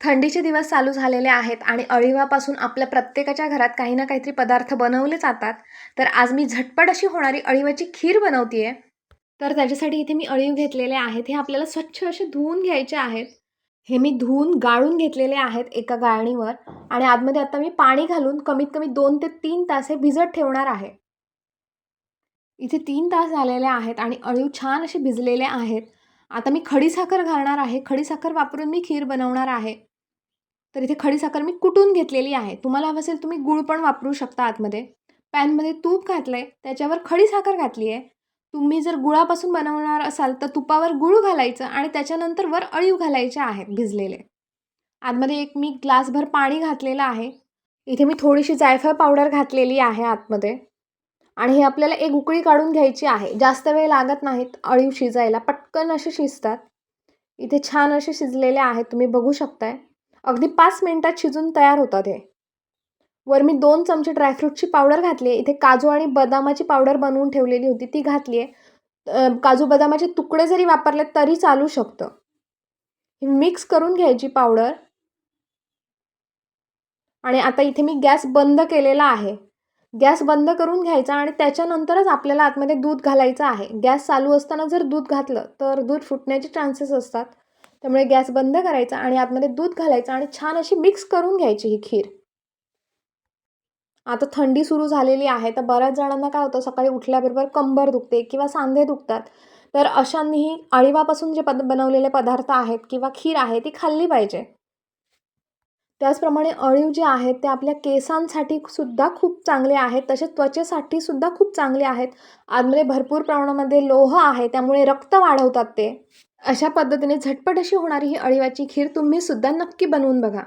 थंडीचे दिवस चालू झालेले आहेत आणि अळीवापासून आपल्या प्रत्येकाच्या घरात काही ना काहीतरी पदार्थ बनवले जातात. तर आज मी झटपट अशी होणारी अळीवाची खीर बनवते आहे तर त्याच्यासाठी इथे मी अळीव घेतलेले आहेत. हे आपल्याला स्वच्छ असे धुवून घ्यायचे आहेत. हे मी धुवून गाळून घेतलेले आहेत एका गाळणीवर आणि आतमध्ये आता मी पाणी घालून कमीत कमी दोन ते तीन तास हे भिजत ठेवणार आहे. इथे तीन तास झालेले आहेत आणि अळीव छान असे भिजलेले आहेत. आता मी खडीसाखर घालणार आहे. खडीसाखर वापरून मी खीर बनवणार आहे. तर इथे खडीसाखर मी कुटून घेतलेली आहे. तुम्हाला हवं असेल तुम्ही गूळ पण वापरू शकता आतमध्ये. पॅनमध्ये तूप घातलं आहे त्याच्यावर खडीसाखर घातली आहे. तुम्ही जर गुळापासून बनवणार असाल तर तुपावर गूळ घालायचं आणि त्याच्यानंतर वर अळीव घालायचे आहेत भिजलेले. आतमध्ये एक मी ग्लासभर पाणी घातलेलं आहे. इथे मी थोडीशी जायफळ पावडर घातलेली आहे आतमध्ये. आणि हे आपल्याला एक उकळी काढून घ्यायची आहे. जास्त वेळ लागत नाहीत अळीव शिजायला. पटकन असे शिजतात. इथे छान असे शिजलेले आहेत. तुम्ही बघू शकताय. अगदी पाच मिनटात शिजून तयार होतात हे. वर मी दोन चमचे ड्रायफ्रूटची पावडर घातली आहे. इथे काजू आणि बदामाची पावडर बनवून ठेवलेली होती. ती घातली आहे. काजू बदामाचे तुकडे जरी वापरले तरी चालू शकतं. ही मिक्स करून घ्यायची पावडर. आणि आता इथे मी गॅस बंद केलेला आहे. गॅस बंद करून घ्यायचा आणि त्याच्यानंतरच आपल्याला आतमध्ये दूध घालायचं आहे. गॅस चालू असताना जर दूध घातलं तर दूध फुटण्याचे चान्सेस असतात. त्यामुळे गॅस बंद करायचा आणि आतमध्ये दूध घालायचं आणि छान अशी मिक्स करून घ्यायची ही खीर. आता थंडी सुरू झालेली आहे तर बऱ्याच जणांना काय होतं सकाळी उठल्याबरोबर कंबर दुखते किंवा सांधे दुखतात. तर अशांनीही अळीवापासून जे पद बनवलेले पदार्थ आहेत किंवा खीर आहे ती खाल्ली पाहिजे. त्याचप्रमाणे अळीव जे आहेत ते आपल्या केसांसाठी सुद्धा खूप चांगले आहेत तसेच त्वचेसाठी सुद्धा खूप चांगले आहेत. आतमध्ये भरपूर प्रमाणामध्ये लोह आहे त्यामुळे रक्त वाढवतात ते. अशा पद्धतीने झटपट अशी होणारी ही अळीवाची खीर तुम्ही सुद्धा नक्की बनवून बघा.